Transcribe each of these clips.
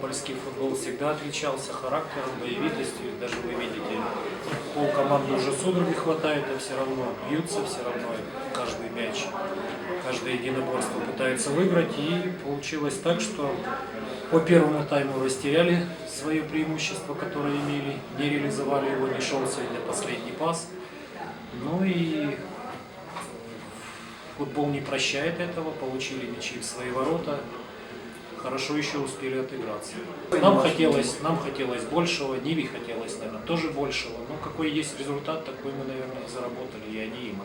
Тернопольский футбол всегда отличался характером, боевитостью. Даже вы видите, пол команды уже судороги хватает, а все равно бьются, все равно каждый мяч, каждое единоборство пытается выиграть. И получилось так, что по первому тайму растеряли свое преимущество, которое имели, не реализовали его, не шел сегодня последний пас. Ну и футбол не прощает этого, получили мячи в свои ворота, хорошо еще успели отыграться. Нам хотелось, нам хотелось большего, Ниве хотелось, наверное, тоже большего. Но какой есть результат, такой мы, наверное, и заработали, і они ми.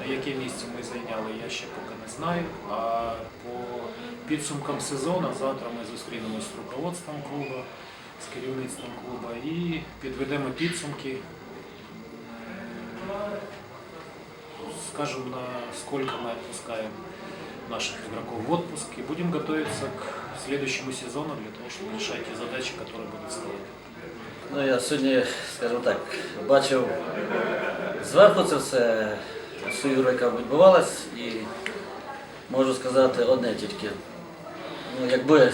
На яке місце ми зайняли, я ще поки не знаю. А по підсумкам сезону завтра ми зустрінемось з руководством клубу, з керівництвом клубу і підведемо підсумки. Скажем, насколько мы отпускаем наших игроков в отпуск и будем готовиться к следующему сезону для того, чтобы решать те задачи, которые будут стоять. Ну, я сьогодні, скажімо так, бачив зверху це все, всю ігру, яка відбувалась, і можу сказати одне тільки. Ну, якби, е,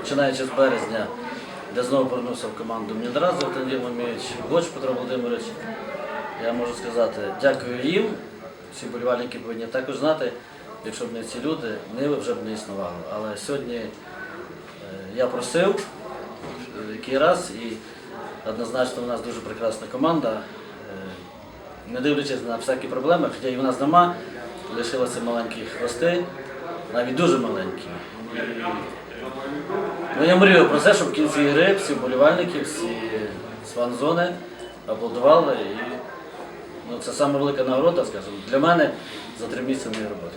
починаючи з березня, де знову повернувся в команду Міндразов Тандір Мамієвич, Гоч Петро Володимирович, я можу сказати, дякую їм. Всі болівальники повинні також знати, якщо б не ці люди, вони вже б не існували. Але сьогодні е, я просив, е, який раз, і однозначно у нас дуже прекрасна команда. Е, Не дивлячись на всякі проблеми, хоча і в нас нема, лишилися маленькі хвости, навіть дуже маленькі. Ну, я мрію про те, щоб в кінці гри всі вболівальники, всі з фан-зони аплодували. Це саме велика нагорода, скажімо, для мене за три місяці моєї роботи.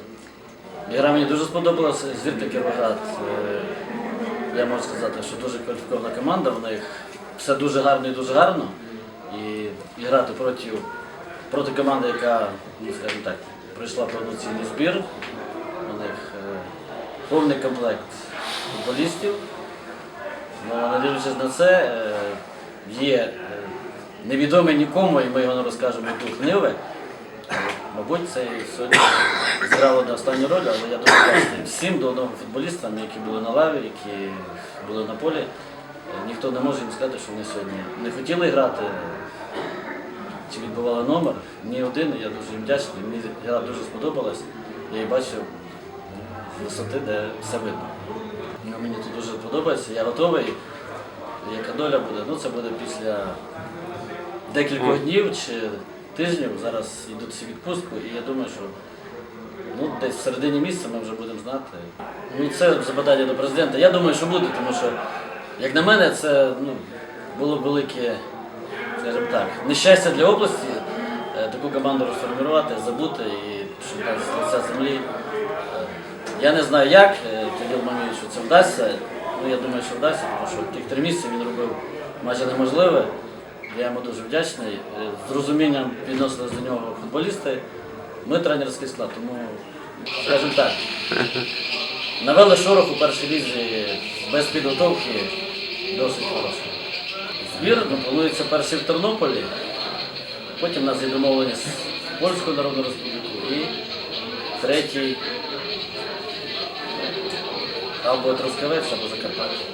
Гра мені дуже сподобалася, звідти Кіровоград. е, Я можу сказати, що дуже кваліфікована команда, в них все дуже гарно і дуже гарно. І, і грати проти, проти команди, яка, ну, скажімо так, пройшла повноцінний збір. У них е, повний комплект футболістів. Ну, не на це, е, є е, невідомий нікому, і ми його не розкажемо Ниви. Е, Мабуть, це сьогодні зіграло на останню роль, але я дуже вдячний всім до одного футболістам, які були на лаві, які були на полі. Е, Ніхто не може їм сказати, що вони сьогодні не хотіли грати чи відбували номер. Ні один, я дуже їм вдячний. Мені гра дуже сподобалась. Я її бачив з висоти, де все видно. Ну, Мені тут дуже подобається, я готовий. Яка доля буде? Ну це буде після декількох днів чи тижнів. Зараз йдуть всі відпустку, і я думаю, що ну, десь в середині місяця ми вже будемо знати. Ну це запитання до президента. Я думаю, що буде, тому що, як на мене, це ну, було велике, скажімо так, нещастя для області е, таку команду розформувати, забути і щоб з лиця землі. е, Я не знаю як, е, Кирил Мамієвич, що це вдасться. Ну, я думаю, що вдасться, тому що тих три місяці він робив майже неможливе. Я йому дуже вдячний. Е, З розумінням відносились до нього футболісти. Ми тренерський склад, тому, скажімо так, навели шорох у першій лізі без підготовки досить хороший. Збір ну, планується перший в Тернополі, потім у нас є домовленість з Польською Народною Республікою і третій або Трускавець, або Закарпаття.